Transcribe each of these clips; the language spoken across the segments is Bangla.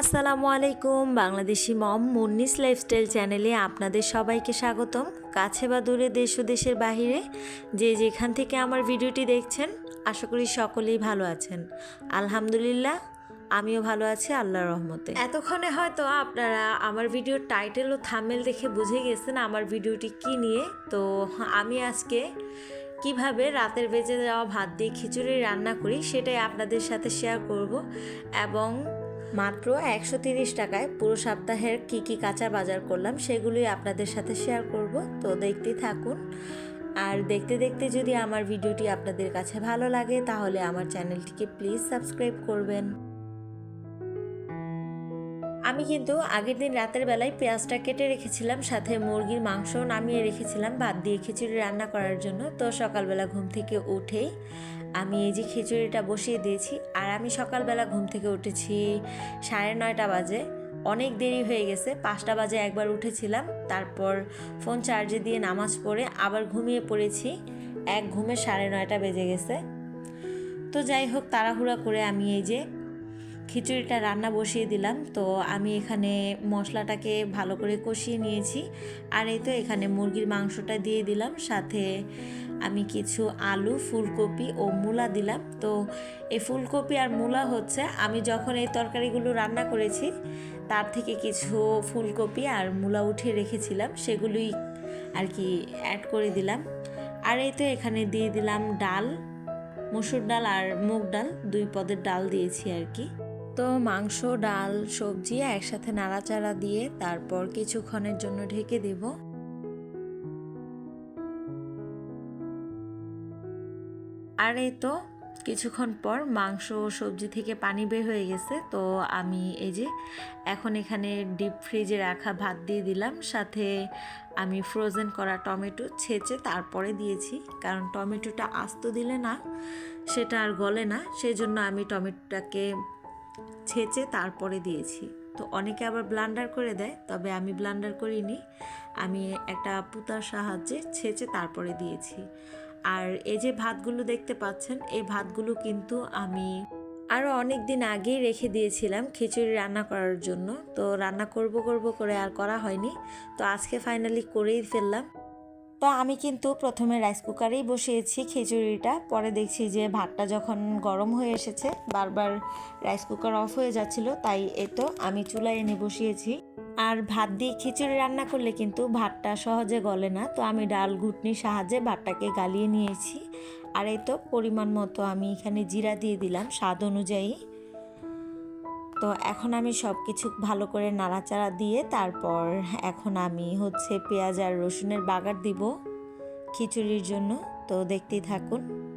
আসসালামু আলাইকুম, বাংলাদেশি মম মুন্নিস লাইফস্টাইল চ্যানেলে আপনাদের সবাইকে স্বাগতম। কাছে বা দূরে দেশ ও দেশের বাহিরে যে যেখান থেকে আমার ভিডিওটি দেখছেন, আশা করি সকলেই ভালো আছেন। আলহামদুলিল্লাহ, আমিও ভালো আছি, আল্লাহর রহমতে। এতক্ষণে হয়তো আপনারা আমার ভিডিওর টাইটেল ও থামেল দেখে বুঝে গেছেন আমার ভিডিওটি কি নিয়ে। তো আমি আজকে কীভাবে রাতের বেজে যাওয়া ভাত দিয়ে খিচুড়ি রান্না করি সেটাই আপনাদের সাথে শেয়ার করব এবং মাত্র একশো তিরিশ টাকায় পুরো সপ্তাহের কি কি কাঁচা বাজার করলাম সেগুলোই আপনাদের সাথে শেয়ার করব। তো দেখতে থাকুন। আর দেখতে দেখতে যদি আমার ভিডিওটি আপনাদের কাছে ভালো লাগে, তাহলে আমার চ্যানেলটিকে প্লিজ সাবস্ক্রাইব করবেন। আমি কিন্তু আগের দিন রাতের বেলায় পেঁয়াজটা কেটে রেখেছিলাম, সাথে মুরগির মাংস নামিয়ে রেখেছিলাম ভাত দিয়ে খিচুড়ি রান্না করার জন্য। তো সকালবেলা ঘুম থেকে উঠেই আমি এই যে খিচুড়িটা বসিয়ে দিয়েছি, আর আমি সকালবেলা ঘুম থেকে উঠেছি সাড়ে নয়টা বাজে। অনেক দেরি হয়ে গেছে, পাঁচটা বাজে একবার উঠেছিলাম, তারপর ফোন চার্জে দিয়ে নামাজ পড়ে আবার ঘুমিয়ে পড়েছি। এক ঘুমে সাড়ে নয়টা বেজে গেছে। তো যাই হোক, তাড়াহুড়া করে আমি এই যে খিচুড়িটা রান্না বসিয়ে দিলাম। তো আমি এখানে মশলাটাকে ভালো করে কষিয়ে নিয়েছি। আর এই তো এখানে মুরগির মাংসটা দিয়ে দিলাম। সাথে আমি কিছু আলু, ফুলকপি ও মূলা দিলাম। তো এই ফুলকপি আর মূলা হচ্ছে, আমি যখন এই তরকারিগুলো রান্না করেছি, তার থেকে কিছু ফুলকপি আর মূলা উঠিয়ে রেখেছিলাম। সেগুলোই আর কি অ্যাড করে দিলাম। আর এই তো এখানে দিয়ে দিলাম ডাল, মসুর ডাল আর মুগ ডাল। দুই পদের ডাল দিয়েছি আর কি। তো মাংস, ডাল, সবজি একসাথে নাড়াচাড়া দিয়ে তারপর কিছুক্ষণের জন্য ঢেকে দেব। আর এই তো কিছুক্ষণ পর মাংস সবজি থেকে পানি বের হয়ে গেছে। তো আমি এই যে এখন এখানে ডিপ ফ্রিজে রাখা ভাত দিয়ে দিলাম। সাথে আমি ফ্রোজেন করা টমেটো ছেঁচে তারপরে দিয়েছি। কারণ টমেটোটা আস্ত দিলে না, সেটা আর গলে না। সেই জন্য আমি টমেটোটাকে ছেঁচে তারপরে দিয়েছি। তো অনেকে আবার ব্লান্ডার করে দেয়, তবে আমি ব্লান্ডার করিনি। আমি একটা পুতার সাহায্যে ছেঁচে তারপরে দিয়েছি। আর এই যে ভাতগুলো দেখতে পাচ্ছেন, এই ভাতগুলো কিন্তু আমি আরও অনেক দিন আগেই রেখে দিয়েছিলাম খিচুড়ি রান্না করার জন্য। তো রান্না করব করব করে আর করা হয়নি। তো আজকে ফাইনালি করেই ফেললাম। তো আমি কিন্তু প্রথমে রাইস কুকারেই বসিয়েছি, খিচুড়িটা। পরে দেখছি যে ভাতটা যখন গরম হয়ে এসেছে, বারবার রাইস কুকার অফ হয়ে যাচ্ছিল, তাই এ তো আমি চুলায় এনে বসিয়েছি। আর ভাত দিয়ে খিচুড়ি রান্না করলে কিন্তু ভাতটা সহজে গলে না, তো আমি ডাল ঘুটনির সাহায্যে ভাতটাকে গালিয়ে নিয়েছি। আর এই তো পরিমাণ মতো আমি এখানে জিরা দিয়ে দিলাম, স্বাদ অনুযায়ী। তো এখন আমি সব কিছু ভালো করে নাড়াচাড়া দিয়ে তারপর এখন আমি হচ্ছে পেঁয়াজ আর রসুনের বাগার দিব খিচুড়ির জন্য। তো দেখতেই থাকুন।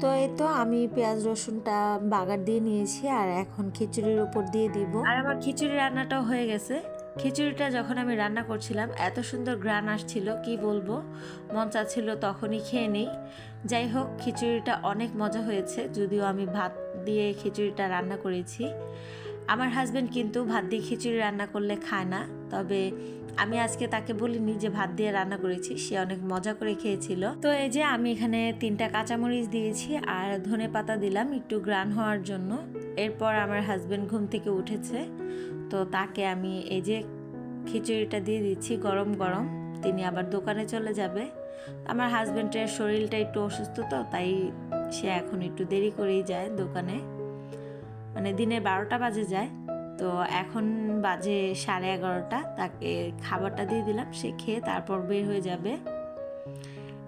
তো এই তো আমি পেঁয়াজ রসুনটা বাগার দিয়ে নিয়েছি আর এখন খিচুড়ির উপর দিয়ে দিব। আর আমার খিচুড়ি রান্নাটাও হয়ে গেছে। খিচুড়িটা যখন আমি রান্না করছিলাম, এত সুন্দর গ্রান আসছিল, কি বলব? মন চাচ্ছিল তখনই খেয়ে নেই। যাই হোক, খিচুড়িটা অনেক মজা হয়েছে, যদিও আমি ভাত দিয়ে খিচুড়িটা রান্না করেছি। আমার হাজব্যান্ড কিন্তু ভাত দিয়ে খিচুড়ি রান্না করলে খায় না, তবে আমি আজকে তাকে বলিনি যে ভাত দিয়ে রান্না করেছি, সে অনেক মজা করে খেয়েছিল। তো এই যে আমি এখানে তিনটা কাঁচামরিচ দিয়েছি আর ধনে পাতা দিলাম একটু গ্রান হওয়ার জন্য। এরপর আমার হাজব্যান্ড ঘুম থেকে উঠেছে, তো তাকে আমি এই যে খিচুড়িটা দিয়ে দিচ্ছি গরম গরম, তিনি আবার দোকানে চলে যাবে। আমার হাজবেন্ডের শরীরটা একটু অসুস্থ তো, তাই সে এখন একটু দেরি করেই যায় দোকানে। মানে দিনের বারোটা বাজে যায়। তো এখন বাজে সাড়ে এগারোটা, তাকে খাবারটা দিয়ে দিলাম, সে খেয়ে তারপর বের হয়ে যাবে।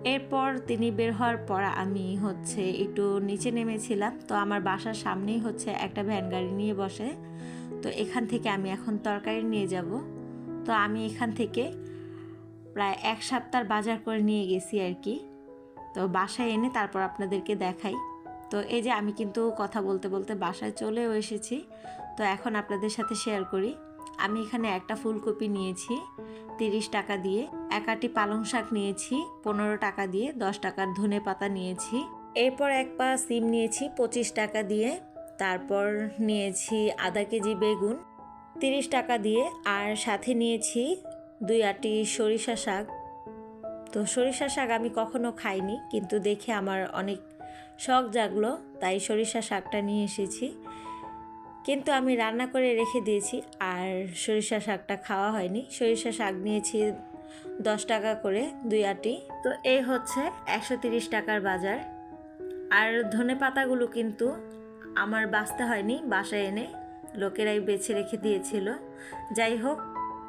এরপর তিনি বের হওয়ার পর আমি হচ্ছে একটু নিচে নেমেছিলাম। তো আমার বাসার সামনেই হচ্ছে একটা ভ্যান গাড়ি নিয়ে বসে। তো এখান থেকে আমি এখন তরকারি নিয়ে যাব। তো আমি এখান থেকে প্রায় এক সপ্তাহ বাজার করে নিয়ে গেছি আর কি। তো বাসায় এনে তারপর আপনাদেরকে দেখাই। তো এই যে আমি কিন্তু কথা বলতে বলতে বাসায় চলেও এসেছি। তো এখন আপনাদের সাথে শেয়ার করি। আমি এখানে একটা ফুলকপি নিয়েছি তিরিশ টাকা দিয়ে। একাটি পালং শাক নিয়েছি পনেরো টাকা দিয়ে, দশ টাকার ধনে পাতা নিয়েছি। এরপর এক পা সিম নিয়েছি পঁচিশ টাকা দিয়ে। তারপর নিয়েছি আধা কেজি বেগুন তিরিশ টাকা দিয়ে। আর সাথে নিয়েছি দুই আটি সরিষা শাক। তো সরিষা শাক আমি কখনো খাইনি, কিন্তু দেখে আমার অনেক শখ জাগলো, তাই সরিষা শাকটা নিয়ে এসেছি। কিন্তু আমি রান্না করে রেখে দিয়েছি, আর সরিষা শাকটা খাওয়া হয়নি। সরিষা শাক নিয়েছি দশ টাকা করে, দুই আটি। তো এই হচ্ছে একশো তিরিশ টাকার বাজার। আর ধনে পাতাগুলো কিন্তু আমার বাঁচতে হয়নি, বাসায় এনে লোকেরাই বেছে রেখে দিয়েছিল। যাই হোক,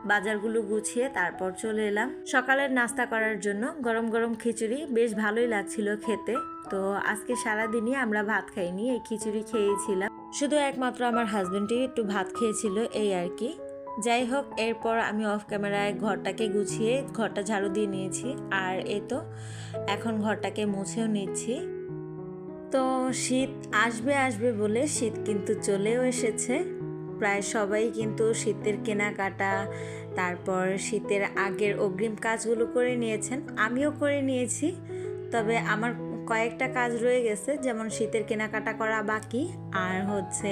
বাজারগুলো গুছিয়ে তারপর চলে এলাম। সকালের নাস্তা করার জন্য গরম গরম খিচুড়ি বেশ ভালোই লাগছিল খেতে। তো আজকে সারাদিনই আমরা ভাত খাইনি, এই খিচুড়ি খেয়েছিলাম। শুধু একমাত্র আমার হাজবেন্ডই একটু ভাত খেয়েছিল, এই আর কি। যাই হোক, এরপর আমি অফ ক্যামেরায় ঘরটাকে গুছিয়ে ঘরটা ঝাড়ু দিয়ে নিয়েছি, আর এই তো এখন ঘরটাকে মুছেও নিচ্ছি। তো শীত আসবে আসবে বলে শীত কিন্তু চলেও এসেছে। প্রায় সবাই কিন্তু শীতের কেনাকাটা, তারপর শীতের আগের অগ্রিম কাজগুলো করে নিয়েছেন, আমিও করে নিয়েছি। তবে আমার কয়েকটা কাজ রয়ে গেছে, যেমন শীতের কেনাকাটা করা বাকি, আর হচ্ছে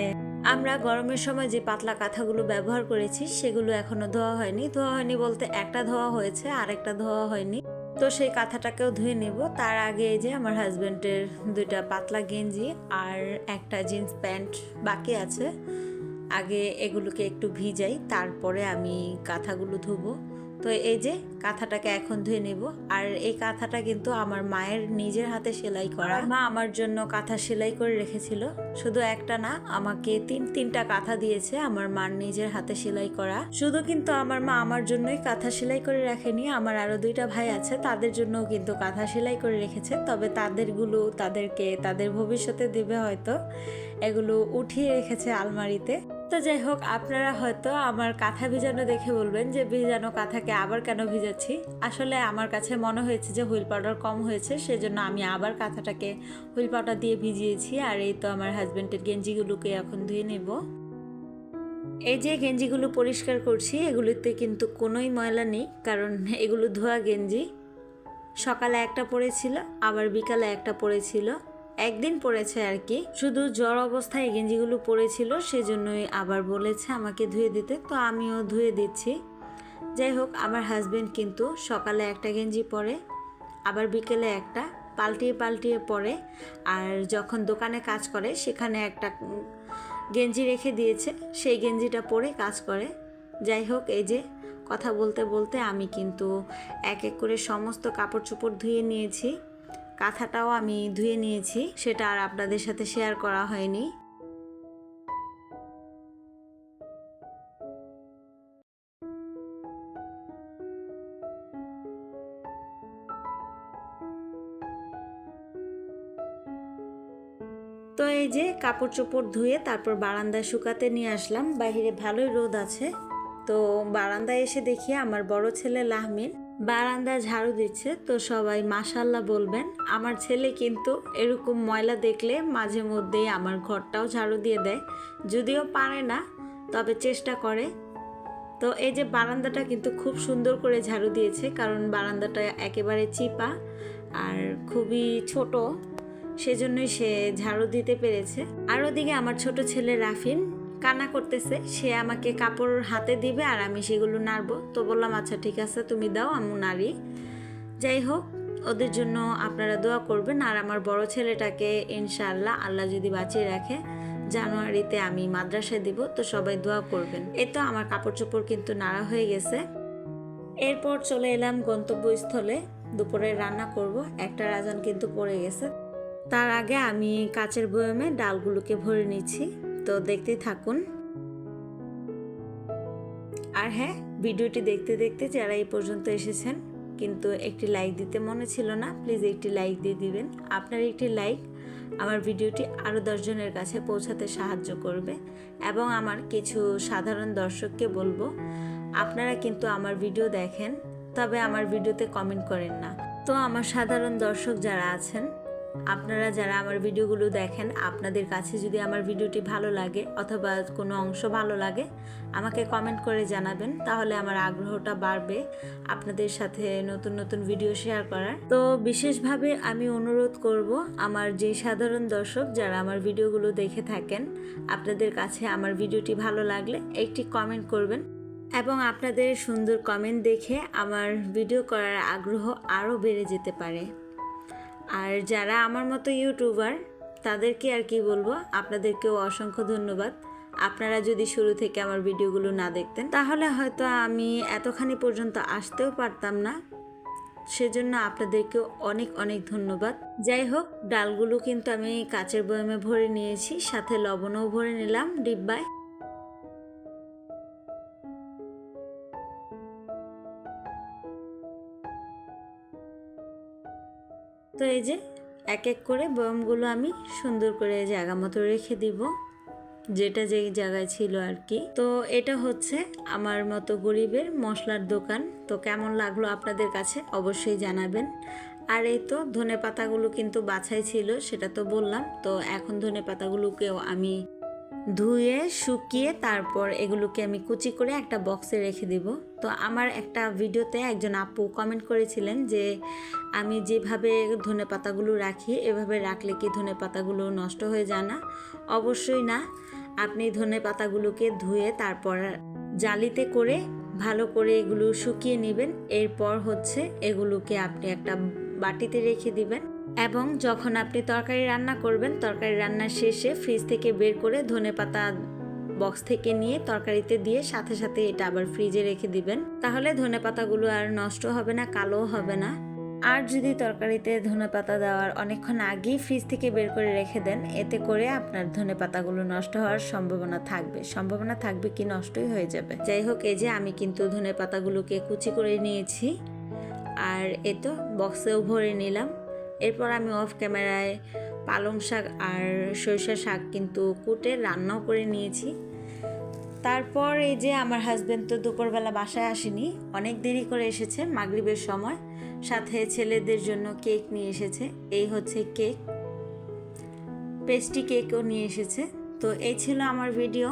আমরা গরমের সময় যে পাতলা কাঁথাগুলো ব্যবহার করেছি, সেগুলো এখনও ধোয়া হয়নি। ধোয়া হয়নি বলতে একটা ধোয়া হয়েছে আর একটা ধোয়া হয়নি। তো সেই কাঁথাটাকেও ধুয়ে নেব। তার আগে এই যে আমার হাজব্যান্ডের দুইটা পাতলা গেঞ্জি আর একটা জিন্স প্যান্ট বাকি আছে। আগে এগুলোকে একটু ভিজাই, তারপরে আমি কাঁথাগুলো ধুবো। তো এই যে কাঁথাটাকে এখন ধুয়ে নেব। আর এই কাঁথাটা কিন্তু আমার মায়ের নিজের হাতে সেলাই করা। মা আমার জন্য কাঁথা সেলাই করে রেখেছিল। শুধু একটা না, আমাকে তিন, তিনটা কাঁথা দিয়েছে আমার মার নিজের হাতে সেলাই করা। শুধু কিন্তু আমার মা আমার জন্যই কাঁথা সেলাই করে রাখেনি, আমার আরও দুইটা ভাই আছে, তাদের জন্যও কিন্তু কাঁথা সেলাই করে রেখেছে। তবে তাদেরগুলো তাদেরকে তাদের ভবিষ্যতে দেবে হয়তো। এগুলো উঠিয়ে রেখেছে আলমারিতে। তো যাই হোক, আপনারা হয়তো আমার কাঁথা ভিজানো দেখে বলবেন যে ভিজানো কাঁথাকে আবার কেন ভিজাচ্ছি? আসলে আমার কাছে মনে হয়েছে যে, হুইল পাউডার কম হয়েছে, সেজন্য আমি আবার কাঁথাটাকে হুইল পাউডার দিয়ে ভিজিয়েছি, আর এই তো আমার হাজব্যান্ডের গেঞ্জিগুলোকে এখন ধুয়ে নেব। এই যে গেঞ্জিগুলো পরিষ্কার করছি, এগুলিতে কিন্তু কোনোই ময়লা নেই, কারণ এগুলো ধোয়া গেঞ্জি। সকালে একটা পড়েছিল, আবার বিকালে একটা পড়েছিল। একদিন পড়েছে আর কি। শুধু জ্বর অবস্থায় গেঞ্জিগুলো পড়েছিল সেজন্যই আবার বলেছে আমাকে ধুয়ে দিতে, তো আমিও ধুয়ে দিচ্ছি। যাই হোক, আমার হাজবেন্ড কিন্তু সকালে একটা গেঞ্জি পরে, আবার বিকেলে একটা, পাল্টিয়ে পাল্টিয়ে পরে, আর যখন দোকানে কাজ করে, সেখানে একটা গেঞ্জি রেখে দিয়েছে, সেই গেঞ্জিটা পরে কাজ করে। যাই হোক, এই যে কথা বলতে বলতে আমি কিন্তু এক এক করে সমস্ত কাপড় চোপড় ধুয়ে নিয়েছি। কাঁথাটাও আমি ধুয়ে নিয়েছি, সেটা আর আপনাদের সাথে শেয়ার করা হয়নি। তো এই যে কাপড় চোপড় ধুয়ে তারপর বারান্দায় শুকাতে নিয়ে আসলাম, বাইরে ভালোই রোদ আছে। তো বারান্দায় এসে দেখি আমার বড় ছেলে লাহমিন বারান্দা ঝাড়ু দিচ্ছে, তো সবাই মাশাল্লাহ বলবেন। আমার ছেলে কিন্তু এরকম ময়লা দেখলে মাঝে মধ্যেই আমার ঘরটাও ঝাড়ু দিয়ে দেয়। যদিও পারে না, তবে চেষ্টা করে। তো এই যে বারান্দাটা কিন্তু খুব সুন্দর করে ঝাড়ু দিয়েছে, কারণ বারান্দাটা একেবারে চিপা আর খুবই ছোট, সেজন্যই সে ঝাড়ু দিতে পেরেছে। আর ওদিকে আমার ছোট ছেলে রাফিন কান্না করতেছে, সে আমাকে কাপড় হাতে দিবে আর আমি সেগুলো নাড়বো। তো বললাম আচ্ছা ঠিক আছে, তুমি দাও আমি নাড়ি। যাই হোক, ওদের জন্য আপনারা দোয়া করবেন। আর আমার বড় ছেলেটাকে ইনশাআল্লাহ আল্লাহ যদি বাঁচিয়ে রাখে, জানুয়ারিতে আমি মাদ্রাসায় দিব, তো সবাই দোয়া করবেন। এই তো আমার কাপড় চোপড় কিন্তু নাড়া হয়ে গেছে। এরপর চলে এলাম গন্তব্যস্থলে। দুপুরে রান্না করব, একটা রাজান কিন্তু পড়ে গেছে। তার আগে আমি কাচের বয়মে ডালগুলোকে ভরে নিচ্ছি। তো দেখতেই থাকুন। আর হ্যাঁ ভিডিওটি দেখতে দেখতে যারা এই পর্যন্ত এসেছেন, কিন্তু একটি লাইক দিতে মনে ছিল না প্লিজ একটি লাইক দিয়ে দিবেন। আপনার একটি লাইক আমার ভিডিওটি আরও দশজনের কাছে পৌঁছাতে সাহায্য করবে। এবং আমার কিছু সাধারণ দর্শককে বলব, আপনারা কিন্তু আমার ভিডিও দেখেন, তবে আমার ভিডিওতে কমেন্ট করেন না। তো আমার সাধারণ দর্শক যারা আছেন আপনারা যারা আমার ভিডিওগুলো দেখেন, আপনাদের কাছে যদি আমার ভিডিওটি ভালো লাগে অথবা কোনো অংশ ভালো লাগে, আমাকে কমেন্ট করে জানাবেন, তাহলে আমার আগ্রহটা বাড়বে আপনাদের সাথে নতুন নতুন ভিডিও শেয়ার করার। তো বিশেষভাবে আমি অনুরোধ করব, আমার যে সাধারণ দর্শক যারা আমার ভিডিওগুলো দেখে থাকেন, আপনাদের কাছে আমার ভিডিওটি ভালো লাগলে একটি কমেন্ট করবেন এবং আপনাদের সুন্দর কমেন্ট দেখে আমার ভিডিও করার আগ্রহ আরও বেড়ে যেতে পারে। আর যারা আমার মতো ইউটিউবার, তাদেরকে আর কি বলব, আপনাদেরকেও অসংখ্য ধন্যবাদ। আপনারা যদি শুরু থেকে আমার ভিডিওগুলো না দেখতেন, তাহলে হয়তো আমি এতখানি পর্যন্ত আসতেও পারতাম না। সেজন্য আপনাদেরকেও অনেক অনেক ধন্যবাদ। যাই হোক, ডালগুলো কিন্তু আমি কাচের বয়ামে ভরে নিয়েছি, সাথে লবণও ভরে নিলাম ডিব্বায়। তো এই যে এক এক করে বয়মগুলো আমি সুন্দর করে জায়গা মতো রেখে দিব, যেটা যে জায়গায় ছিল আর কি। তো এটা হচ্ছে আমার মতো গরিবের মশলার দোকান। তো কেমন লাগল আপনাদের কাছে অবশ্যই জানাবেন। আর এই তো ধনে পাতাগুলো কিন্তু বাছাই ছিল, সেটা তো বললাম। তো এখন ধনে পাতাগুলোকেও আমি ধুয়ে, শুকিয়ে তারপর এগুলোকে আমি কুচি করে একটা বক্সে রেখে দিব। তো আমার একটা ভিডিওতে একজন আপু কমেন্ট করেছিলেন যে, আমি যেভাবে ধনে পাতাগুলো রাখি, এভাবে রাখলে কি ধনে পাতাগুলো নষ্ট হয়ে যায় না? অবশ্যই না। আপনি ধনে পাতাগুলোকে ধুয়ে তারপর জালিতে করে ভালো করে এগুলো শুকিয়ে নেবেন। এরপর হচ্ছে এগুলোকে আপনি একটা বাটিতে রেখে দিবেন। এবং যখন আপনি তরকারি রান্না করবেন, তরকারি রান্নার শেষে ফ্রিজ থেকে বের করে ধনে পাতা বক্স থেকে নিয়ে তরকারিতে দিয়ে সাথে সাথে এটা আবার ফ্রিজে রেখে দিবেন। তাহলে ধনে পাতাগুলো আর নষ্ট হবে না কালো হবে না। আর যদি তরকারিতে ধনে পাতা দেওয়ার অনেকক্ষণ আগেই ফ্রিজ থেকে বের করে রেখে দেন, এতে করে আপনার ধনে পাতাগুলো নষ্ট হওয়ার সম্ভাবনা থাকবে। সম্ভাবনা থাকবে কি নষ্টই হয়ে যাবে। যাই হোক, এই যে আমি কিন্তু ধনে পাতাগুলোকে কুচি করে নিয়েছি। আর এ তো বক্সেও ভরে নিলাম। এরপর আমি অফ ক্যামেরায় পালং শাক আর সরিষা শাক কিন্তু কুটে রান্নাও করে নিয়েছি। তারপর এই যে আমার হাজব্যান্ড তো দুপুরবেলা বাসায় আসেনি, অনেক দেরি করে এসেছে মাগরিবের সময়। সাথে ছেলেদের জন্য কেক নিয়ে এসেছে, এই হচ্ছে কেক পেস্ট্রি কেকও নিয়ে এসেছে। তো এই ছিল আমার ভিডিও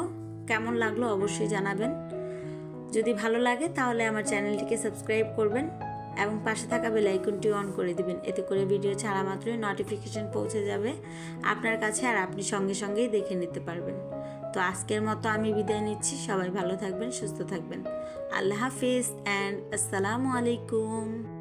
কেমন লাগল অবশ্যই জানাবেন। যদি ভালো লাগে তাহলে আমার চ্যানেলটিকে সাবস্ক্রাইব করবেন। এবং পাশে থাকা বেল আইকনটি অন করে দিবেন। এতে করে ভিডিও ছাড়া মাত্রই নোটিফিকেশন পৌঁছে যাবে। আপনার কাছে আর আপনি সঙ্গে সঙ্গেই দেখে নিতে পারবেন। তো আজকের মতো আমি বিদায় নিচ্ছি। সবাই ভালো থাকবেন, সুস্থ থাকবেন। আল্লাহ হাফিজ অ্যান্ড আসসালামু আলাইকুম।